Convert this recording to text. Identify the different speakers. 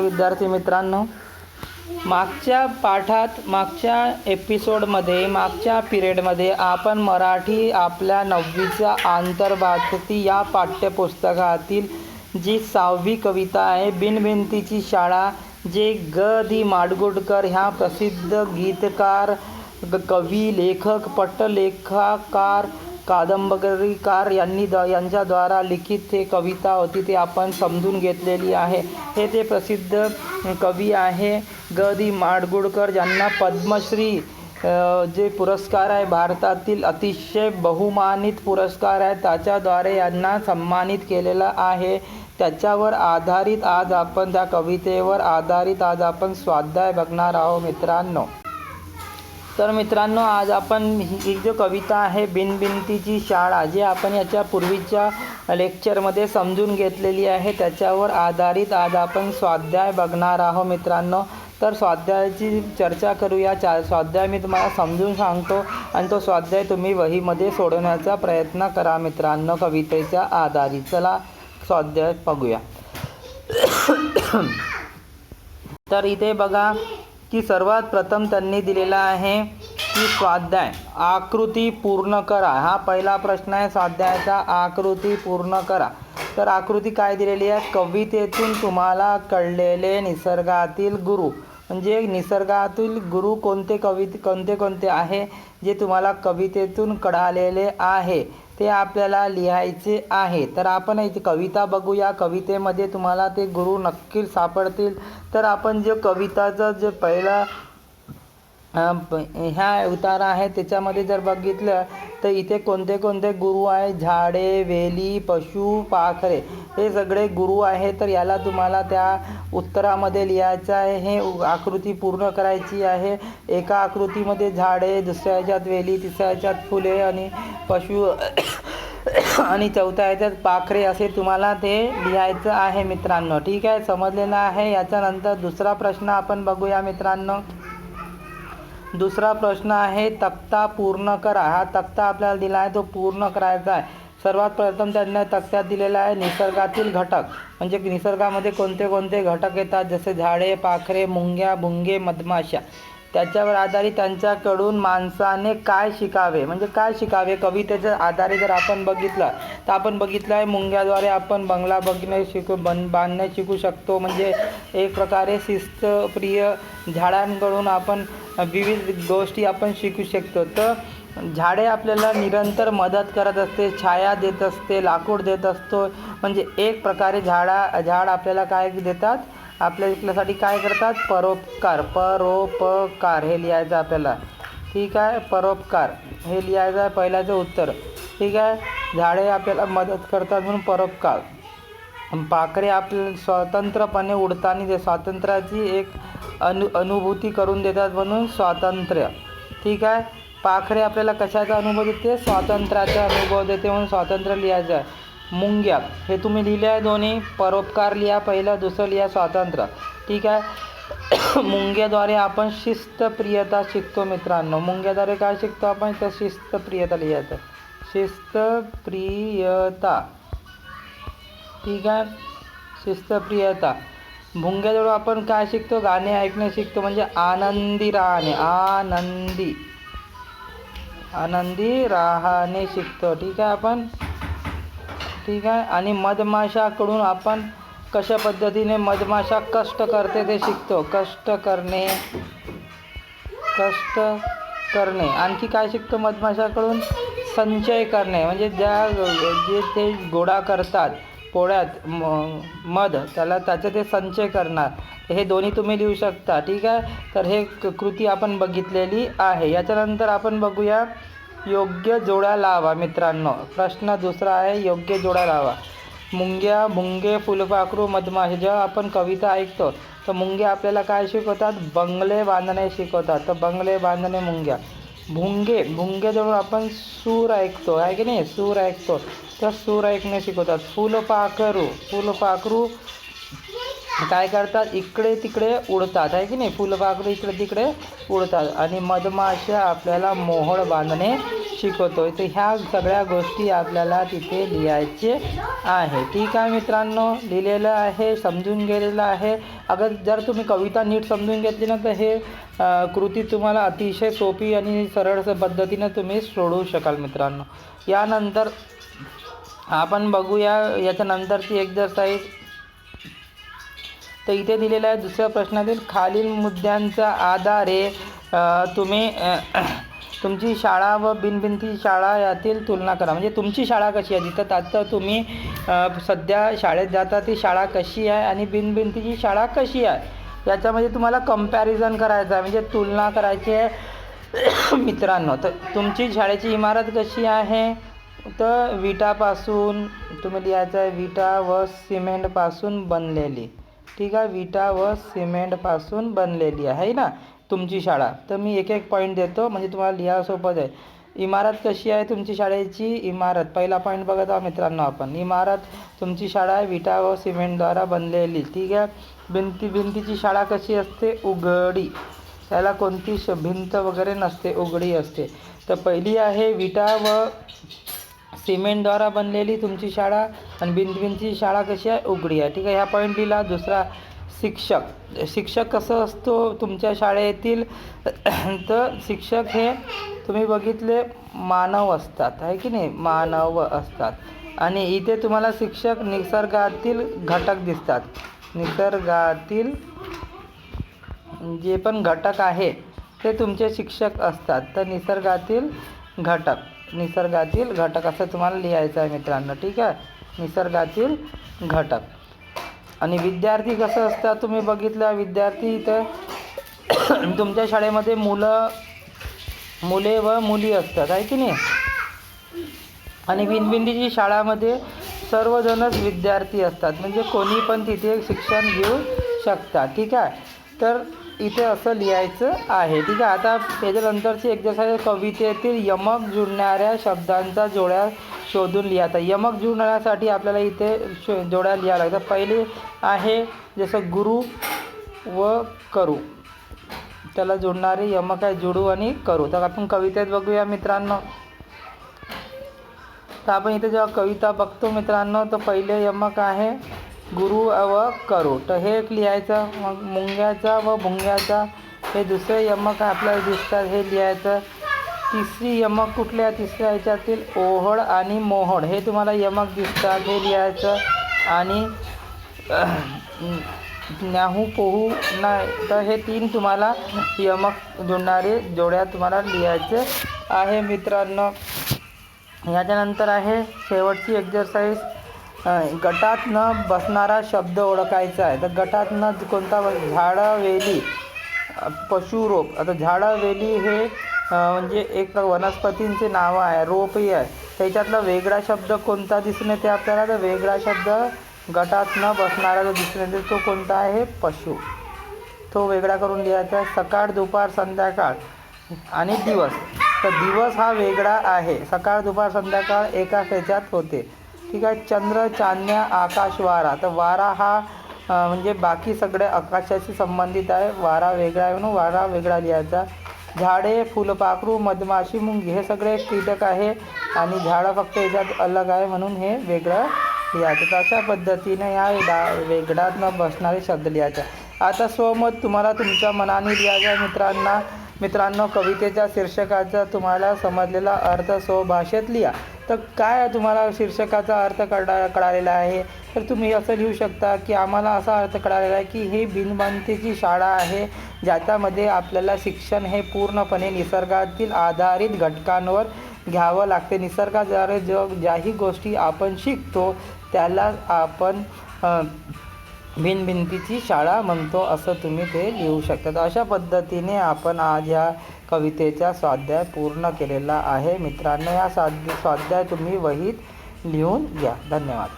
Speaker 1: नमस्कार विद्यार्थी मित्रांनो. मागच्या पाठात मागच्या एपिसोडमध्ये मागच्या पिरियडमध्ये आपण मराठी आपल्या नववीच्या आंतरभारती या पाठ्यपुस्तकातील जी सहावी कविता आहे बिनभिंतीची शाळा जे ग दि माडगुडकर ह्या प्रसिद्ध गीतकार कवी लेखक पटलेखाकार कादंबरीकार यांनी द यांच्याद्वारा लिखित ते कविता होती ते आपण समजून घेतलेली आहे. हे ते प्रसिद्ध कवी आहे ग. दि. माडगुडकर ज्यांना पद्मश्री जे पुरस्कार आहे भारतातील अतिशय बहुमानित पुरस्कार आहे त्याच्याद्वारे यांना सन्मानित केलेला आहे. त्याच्यावर आधारित आज आपण त्या कवितेवर आधारित आज आपण स्वाध्याय बघणार आहोत मित्रांनो. तर मित्रांनो आज आपण ही जो कविता आहे बिनबिंतीची शाळा जे आपण याच्या पूर्वीच्या लेक्चरमध्ये समजून घेतलेली आहे त्याच्यावर आधारित आज आपण स्वाध्याय बघणार आहोत मित्रांनो. तर स्वाध्यायाची चर्चा करूया. चा स्वाध्याय मी तुम्हाला समजून सांगतो आणि तो स्वाध्याय तुम्ही वहीमध्ये सोडवण्याचा प्रयत्न करा मित्रांनो कवितेच्या आधारित. चला स्वाध्याय बघूया. तर इथे बघा की सर्वात प्रथम त्यांनी दिलेला आहे की स्वाध्याय. आकृती पूर्ण करा. हा पहिला प्रश्न आहे. स्वाध्यायाचा आकृती पूर्ण करा. तर आकृती काय दिलेली आहे? कवितेतून तुम्हाला कळलेले निसर्गातील गुरु. म्हणजे निसर्गातील गुरु कोणते कवि कोणते कोणते आहे? जे तुम्हाला कवितेतून कळालेले आहे. ते आपल्याला लिहायचे आहे. तर आपण इथे कविता बघूया कवितेमध्ये तुम्हाला ते गुरु नक्की सापडतील. तर आपण जे कविताचा जे पहिला ह्या उतारा आहे त्याच्यामध्ये जर बघितलं तर इथे कोणते कोणते गुरु आहे झाडे वेली पशु पाखरे. हे सगळे गुरु आहे तर याला तुम्हाला त्या उत्तरामध्ये लिहायचं आहे. हे आकृती पूर्ण करायची आहे. एका आकृतीमध्ये झाडे दुसऱ्या ह्याच्यात वेली तिसऱ्या ह्याच्यात फुले आणि पशु. आणि चौथ्या ह्याच्यात पाखरे असे तुम्हाला ते लिहायचं आहे मित्रांनो. ठीक आहे? समजलेलं आहे? याच्यानंतर दुसरा प्रश्न आपण बघूया मित्रांनो. दुसरा प्रश्न आहे तक्ता पूर्ण करा. हा तक्ता आपल्याला दिला आहे तो पूर्ण करायचा आहे. सर्वात प्रथम त्यांना तक्त्यात दिलेला आहे निसर्गातील घटक. म्हणजे निसर्गामध्ये कोणते कोणते घटक येतात? जसे झाडे पाखरे मुंग्या भुंगे मधमाशा त्याच्यावर आधारित त्यांच्याकडून माणसाने काय शिकावे? म्हणजे काय शिकावे? कवितेच्या आधारे जर आपण बघितलं तर आपण बघितलं आहे मुंग्याद्वारे आपण बंगला बघणे शिकू बन बांधणे शिकू शकतो. म्हणजे एक प्रकारे शिस्तप्रिय झाडांकडून आपण विविध गोष्टी आपण शिकू शकतो. तर झाडे आपल्याला निरंतर मदत करत असते छाया देत असते लाकूड देत असतो. म्हणजे एक प्रकारे झाडा झाड आपल्याला काय देतात? आपल्या इथल्यासाठी काय करतात? परोपकार. परोपकार हे लिहायचं आपल्याला. ठीक आहे? परोपकार. हे लिहायचं आहे पहिल्याचं उत्तर. ठीक आहे? झाडे आपल्याला मदत करतात म्हणून परोपकार. पाखरे आपल्याला स्वतंत्रपणे उडताना ते स्वातंत्र्याची एक अनु अनुभूती करून देतात म्हणून स्वातंत्र्य. ठीक आहे? पाखरे आपल्याला कशाचा अनुभव देते? स्वातंत्र्याचा अनुभव देते म्हणून स्वातंत्र्य लिहायचं आहे. मुंग्या हे तुम्ही लिहिले आहे दोन्ही? परोपकार लिहा पहिलं दुसरं लिहा स्वातंत्र्य. ठीक आहे? मुंग्याद्वारे आपण शिस्तप्रियता शिकतो मित्रांनो. मुंग्याद्वारे काय शिकतो आपण? तर शिस्तप्रियता लिहायचं. शिस्तप्रियता. ठीक आहे? शिस्तप्रियता. मुंग्याजवळ आपण काय शिकतो? गाणे ऐकणे शिकतो. म्हणजे आनंदी राहणे. आनंदी. आनंदी राहणे शिकतो. ठीक आहे आपण? ठीक आहे. आणि मधमाशाकडून आपण कशा पद्धतीने मधमाशा कष्ट करते ते शिकतो? कष्ट करणे. कष्ट करणे. आणखी काय शिकतो मधमाशाकडून? संचय करणे. म्हणजे ज्या जे ते गोळा करतात पोळ्यात म- मध त्याला त्याचं ते संचय करणार. हे दोन्ही तुम्ही लिहू शकता. ठीक आहे? तर हे क- कृती आपण बघितलेली आहे. याच्यानंतर आपण बघूया योग्य जोड्या लावा मित्रांनो. प्रश्न दुसरा आहे योग्य जोड्या लावा. मुंग्या भुंगे फुलपाखरू मधमाशी जेव्हा आपण कविता ऐकतो तर मुंग्या आपल्याला काय शिकवतात? बंगले बांधणे शिकवतात. तर बंगले बांधणे मुंग्या. भुंगे भुंगेजवळ आपण सूर ऐकतो आहे की नाही? सूर ऐकतो. तर सूर ऐकणे शिकवतात. फुलपाखरू फुलपाखरू काय करतात? इकडे तिकडे उडतात आहे की नाही? फुलपाखरू इकडे तिकडे उडतात. आणि मधमाशा आपल्याला मोहळ बांधणे शिकवतो तर ह्या सगळ्या गोष्टी आपल्याला तिथे लिहायचे आहे. ठीक आहे मित्रांनो लिहिलेलं आहे समजून गेलेलं आहे. अगर जर तुम्ही कविता नीट समजून घेतली ना तर हे कृती तुम्हाला अतिशय सोपी आणि सरळ पद्धतीनं तुम्ही सोडवू शकाल मित्रांनो. यानंतर आपण बघूया याच्यानंतरची एक्झरसाईज तर इथे दिलेलं आहे दुसऱ्या प्रश्नातील खालील मुद्द्यांचा आधारे तुम्ही तुमची शाळा व बिनबिनती शाळा यातील तुलना करा. म्हणजे तुमची शाळा कशी आहे? जिथं आता तुम्ही सध्या शाळेत जाता ती शाळा कशी आहे आणि बिनबिनतीची शाळा कशी आहे? याच्यामध्ये तुम्हाला कंपॅरिझन करायचं आहे. म्हणजे तुलना करायची आहे मित्रांनो. तर तुमची शाळेची इमारत कशी आहे? तर विटापासून तुम्ही लिहायचं आहे विटा व सिमेंटपासून बनलेली. ठीक आहे विटा व सिमेंटपासून बनलेली आहे ना? तुमची शाळा. तर मी एक एक पॉईंट देतो म्हणजे तुम्हाला लिहा सोपं आहे इमारत कशी आहे तुमची शाळेची? इमारत. पहिला पॉईंट बघत आहोत मित्रांनो आपण. इमारत तुमची शाळा आहे विटा व सिमेंटद्वारा बनलेली. ठीक आहे? भिंती भिंतीची शाळा कशी असते? उघडी. त्याला कोणती श भिंत वगैरे नसते उघडी असते. तर पहिली आहे विटा व सिमेंटद्वारा बनलेली तुमची शाळा आणि बिनबिनची शाळा कशी आहे? उघडी आहे. ठीक आहे ह्या पॉईंट लिहिला दुसरा शिक्षक. शिक्षक कसं असतो? तुमच्या शाळेतील तर शिक्षक हे तुम्ही बघितले मानव असतात. आहे की नाही? मानव असतात. आणि इथे तुम्हाला शिक्षक निसर्गातील घटक दिसतात. निसर्गातील जे पण घटक आहे ते तुमचे शिक्षक असतात. तर निसर्गातील घटक. निसर्गातील घटक असं तुम्हाला लिहायचं आहे मित्रांनो ठीक आहे? निसर्गातील घटक. आणि विद्यार्थी कसं असतात तुम्ही बघितलं विद्यार्थी इथं तुमच्या शाळेमध्ये मुलं मुले व मुली असतात आहे की नाही? आणि बिनबिंदीची शाळामध्ये सर्वजणच विद्यार्थी असतात म्हणजे कोणी पण तिथे शिक्षण घेऊ शकतात ठीक आहे? तर इथे असं लिहायचं आहे. ठीक आहे आता त्याच्यानंतरची एक्झरसाईज कवितेतील यमक जुळणाऱ्या शब्दांचा जोड्या शोधून लिहा. यमक जुळण्यासाठी आपल्याला इथे शो जोड्या लिहा लागतात. पहिले आहे जसं गुरु व करू. त्याला जोडणारे यमक आहे जुडू आणि करू. तर आपण कवितेत बघूया मित्रांनो. तर आपण इथे जेव्हा कविता बघतो मित्रांनो तर पहिले यमक आहे गुरु व करू. तर हे एक लिहायचं मग मुंग्याचा व भुंग्याचा हे दुसरे यमक आपल्याला दिसतात. हे लिहायचं तिसरी यमक कुठल्या? तिसऱ्या ह्याच्यातील ओहळ आणि मोहळ. हे तुम्हाला यमक दिसतात. हे लिहायचं आणि न्याहू पोहू नाही. तर हे तीन तुम्हाला यमक जोडणारे जोड्या तुम्हाला लिहायचे आहे मित्रांनो. याच्यानंतर आहे शेवटची एक्झरसाईज गटात न बसणारा शब्द ओळखायचा आहे. तर गटात न कोणता झाडं वेली पशुरोप. आता झाडं वेली हे म्हणजे एक वनस्पतींचे नावं आहे रोपही आहे. त्याच्यातला वेगळा शब्द कोणता दिसून येते आपल्याला? तर वेगळा शब्द गटात न बसणारा जो दिसून येते तो कोणता आहे? पशु. तो वेगळा करून लिहायचा आहे सकाळ दुपार संध्याकाळ आणि दिवस. तर दिवस हा वेगळा आहे. सकाळ दुपार संध्याकाळ एका ह्याच्यात होते. ठीक आहे. चंद्र चांदण्या आकाश वारा. तर वारा हा म्हणजे बाकी सगळ्या आकाशाशी संबंधित आहे. वारा वेगळा आहे म्हणून वारा वेगळा लिहायचा. झाडे फुलपाखरू मधमाशी मुंगी हे सगळे कीटक आहे आणि झाडं फक्त याच्यात अलग आहे म्हणून हे वेगळं लिहायचं. तर अशा पद्धतीने या डा वेगळ्यात न बसणारे शब्द लिहायचे. आता स्वमत तुम्हाला तुमच्या मनाने लिहायचा. मित्रांना मित्रांनो कवितेच्या शीर्षकाचा तुम्हाला समजलेला अर्थ स्वभाषेत लिहा. तर काय तुम्हाला शीर्षकाचा अर्थ कळा कळालेला आहे? तर तुम्ही असं लिहू शकता की आम्हाला असा अर्थ कळालेला आहे की ही बिनबांधतेची शाळा आहे ज्याच्यामध्ये आपल्याला शिक्षण हे पूर्णपणे निसर्गातील आधारित घटकांवर घ्यावं लागते. निसर्गाद्वारे जो ज्याही गोष्टी आपण शिकतो त्याला आपण भिनभिंतीची शाळा म्हणतो असं तुम्ही ते लिहू शकता. अशा पद्धतीने आपण आज ह्या कवितेचा स्वाध्याय पूर्ण केलेला आहे. मित्रांनो या स्वाध्याय स्वाध्याय तुम्ही वहीत लिहून घ्या. धन्यवाद.